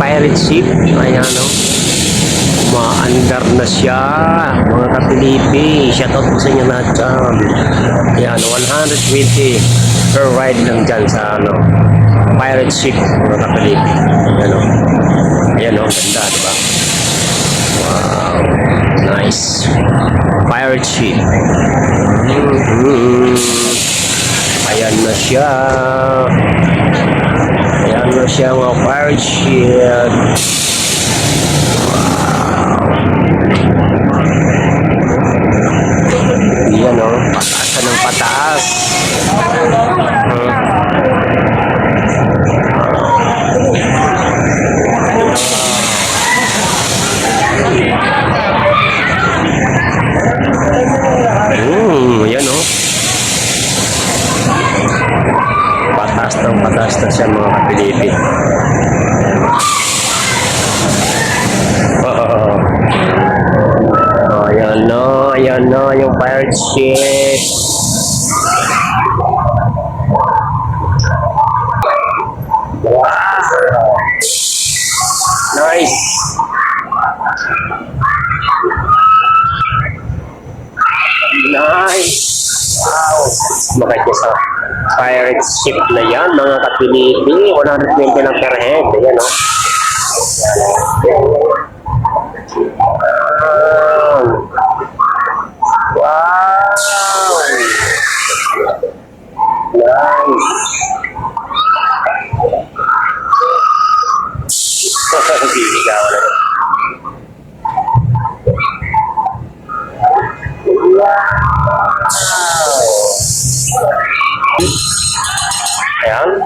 pirate ship. Ayan, no? Maandar na siya, mga kapilipi. Shoutout po sa inyo lahat dyan. Ayan, 120 per ride lang dyan sa, ano, pirate ship, mga kapilipi. Ayan, no? Ayan, no? Ganda, di ba? Wow. Nice. Pirate ship. Mhm. Ayan na siya. Ayan na siya mga pirate ship. Wow! Nice! Nice! Wow! Makikita sa pirate ship na yan, mga kapilipi. 120 lang per head. Ayan, no? Wow!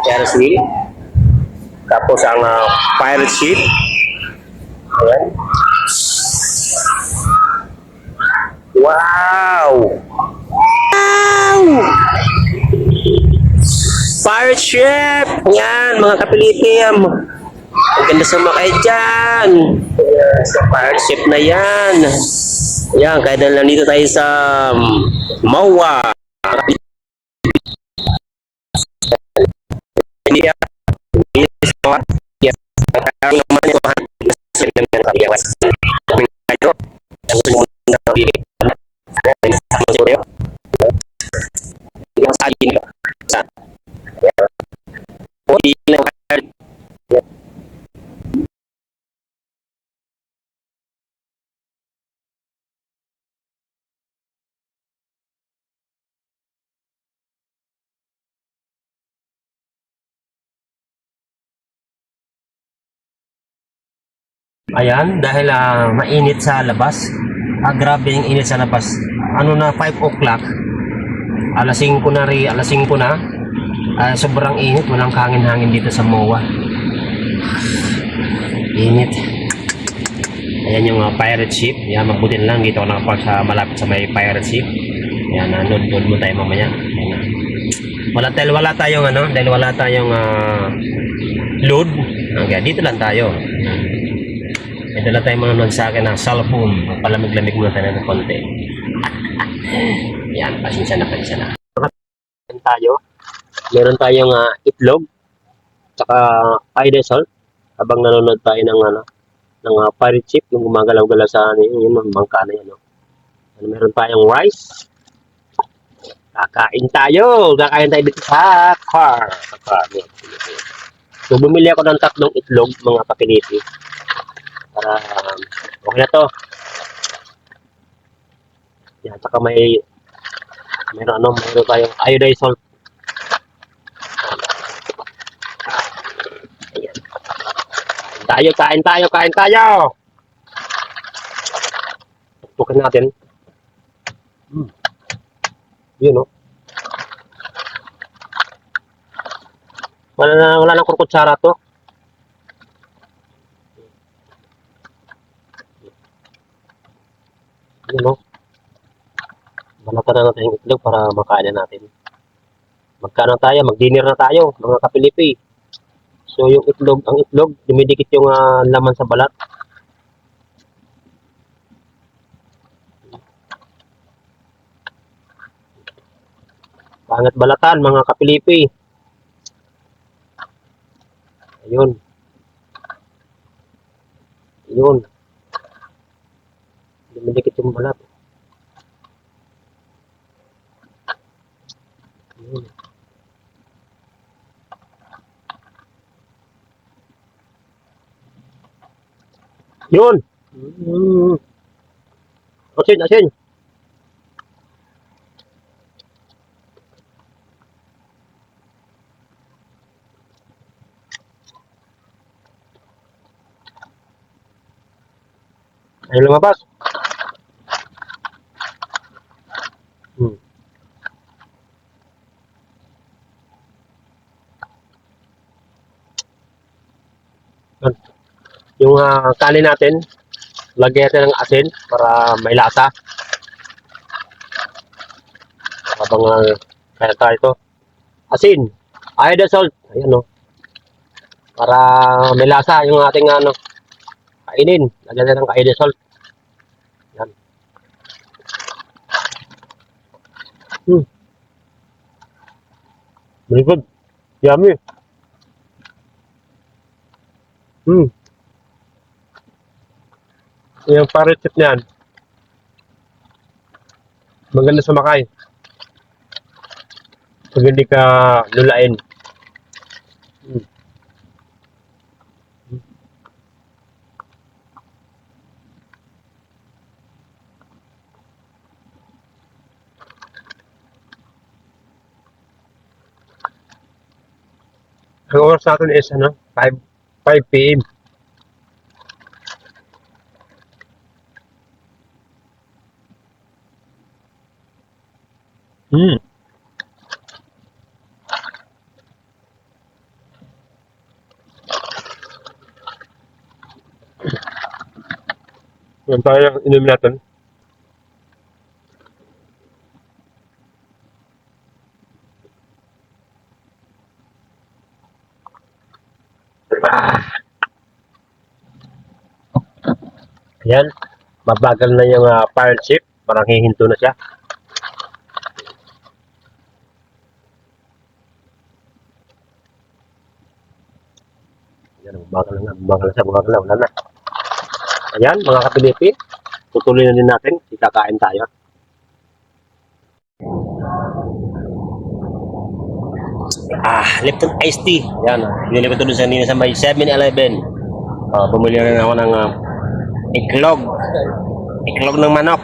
Ferris wheel. Tapos ang ah, pirate ship. Ayan. Wow! Wow! Pirate ship! Yan, mga kapilipim. Ang ganda sa mga dyan. Sa pirate ship na yan. Yan, kaya dahil nandito tayo sa um, Mawa. Ang naman yung mga sila ng kabiyawas. Kami tayo. Ang gusto mo Ayan, dahil ah, mainit sa labas. Ah, grabe yung init sa labas. Ano na, 5 o'clock. Alas 5 na rin, alas 5 na. Ah, sobrang init, walang hangin-hangin dito sa MOA. Init. Ayan yung ah, pirate ship. Yan, mabuti lang dito ako nakapag sa malapit sa may pirate ship. Yan, uh, load, load mo tayo mamaya. Ayan. Wala dahil wala tayong ano, dahil wala tayong ah, load. Okay, dito lang tayo. May dala tayong mga nag sa akin ng cellphone. Palamig-lamig muna tayo ng konti. Yan, pasensya na, pasensya na. Meron tayo. Meron tayong ah, itlog. Tsaka eye salt. Habang nanonood tayo ng ano, ng uh, pirate ship, yung gumagalaw-galaw sa ano, yun, yung bangka na yan. No? Ano, meron tayong rice. Kakain tayo. Kakain tayo dito sa car. Sa car. So, bumili ako ng tatlong itlog, mga kapiniti para um, okay na to. Yan, tsaka may meron ano, meron tayong iodized salt. Ayan. Tayo, kain tayo, kain tayo! Tukin natin. Hmm. Yun, no? Wala na, wala nang kurkutsara to. Yun, no? Balatan na natin yung itlog para makain na natin. Magkano tayo? Mag-dinner na tayo, mga kapilipi. So, yung itlog, ang itlog, dumidikit yung ah, laman sa balat. Pangat balatan, mga kapilipi. Ayun. Yun. Dumidikit yung balat. Yun. Yun. Mm. Asin, asin. Ayaw lumabas. Hmm. Yan. Yung ah, kanin natin, lagyan natin ng asin para may lasa. Habang uh, kaya tayo ito. Asin, iodine salt. Ayan o. Para may lasa yung ating ano, kainin. Lagyan natin ng iodine salt. Yan. Hmm. Very good. Yummy. Hmm. Yung parrot chip niyan. Maganda sa makay. Pag hindi ka lulain. Hmm. Ang oras natin is ano, 5 5 p.m. Hmm. Yan tayo inumin natin. Ayan. Mabagal na yung uh, pirate ship. Parang hihinto na siya. Ayan, mabagal na, mabagal na siya, mabagal na, wala na. Ayan, mga kapilipi, tutuloy na din natin, ikakain tayo. Ah, Lipton Iced Tea. Yan, ah. binili ko ito doon sa nina sa may 7-Eleven. Ah, bumili na ako ng ah, iklog. Iklog ng manok.